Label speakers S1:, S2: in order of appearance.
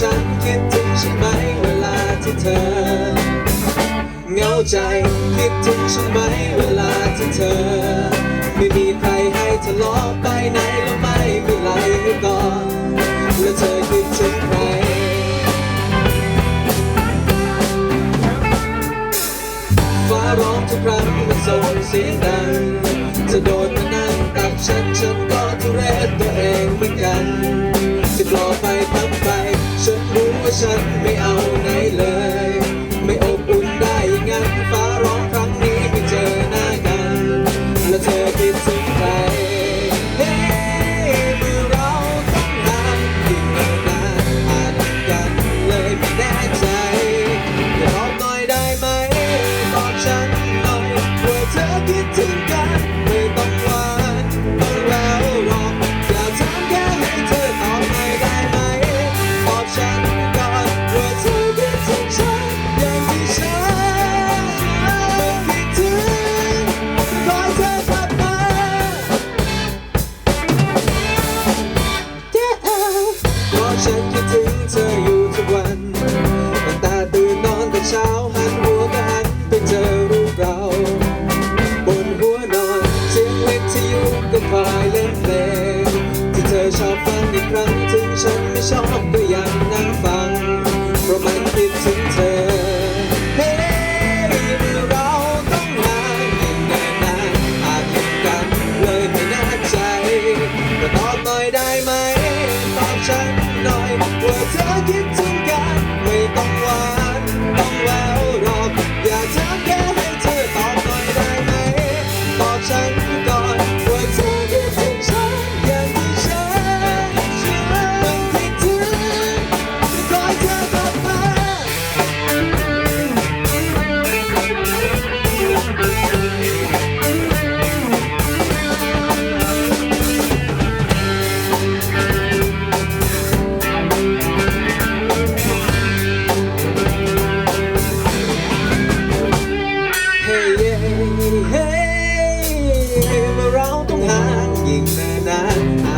S1: ฉันคิดถึงใช่ไหมเวลาที่เธอเหงาใจคิดถึงฉันไหมเวลาที่เธอ ไม่มีใครให้ทะเลาะไปไหนแล้วไม่มีไรให้กอดแล้วเธอคิดถึงใครฟ้าร้องทุกครั้งมันส่งเสียงดัง ว่าฉันไม่เอาไหนเลย ไม่อบอุ่นได้ย่างนั้นฟ้าร้องครั้งนี้ไม่เจอหน้ากัน แล้วเธอคิดถึงใครเฮ้เมื่อเราต้องห่างยิ่งนานอาจกันเลยไม่แน่ใจอย่าบอกหน่อยได้ไหมบอกฉันหน่อยว่าเธอคิดถึงกัน ฉันคิดถึงเธอ what I get เฮ้ยเมื่อเราต้องห่างยิ่งนิ่นนาน